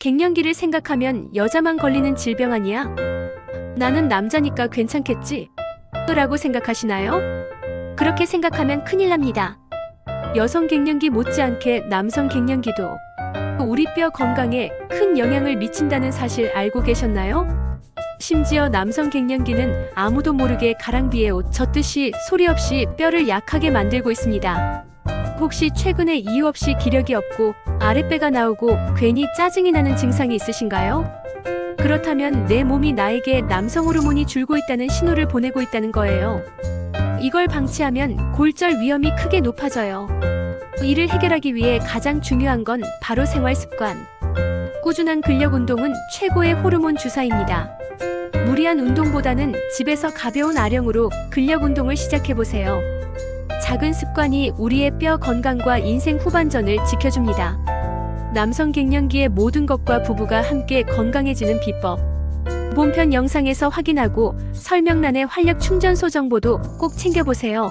갱년기를 생각하면 여자만 걸리는 질병 아니야? 나는 남자니까 괜찮겠지? 라고 생각하시나요? 그렇게 생각하면 큰일 납니다. 여성 갱년기 못지않게 남성 갱년기도 우리 뼈 건강에 큰 영향을 미친다는 사실 알고 계셨나요? 심지어 남성 갱년기는 아무도 모르게 가랑비에 옷 젖듯이 소리 없이 뼈를 약하게 만들고 있습니다. 혹시 최근에 이유 없이 기력이 없고 아랫배가 나오고 괜히 짜증이 나는 증상이 있으신가요? 그렇다면 내 몸이 나에게 남성 호르몬이 줄고 있다는 신호를 보내고 있다는 거예요. 이걸 방치하면 골절 위험이 크게 높아져요. 이를 해결하기 위해 가장 중요한 건 바로 생활 습관. 꾸준한 근력 운동은 최고의 호르몬 주사입니다. 무리한 운동보다는 집에서 가벼운 아령으로 근력 운동을 시작해 보세요. 작은 습관이 우리의 뼈 건강과 인생 후반전을 지켜줍니다. 남성 갱년기의 모든 것과 부부가 함께 건강해지는 비법. 본편 영상에서 확인하고 설명란의 활력 충전소 정보도 꼭 챙겨보세요.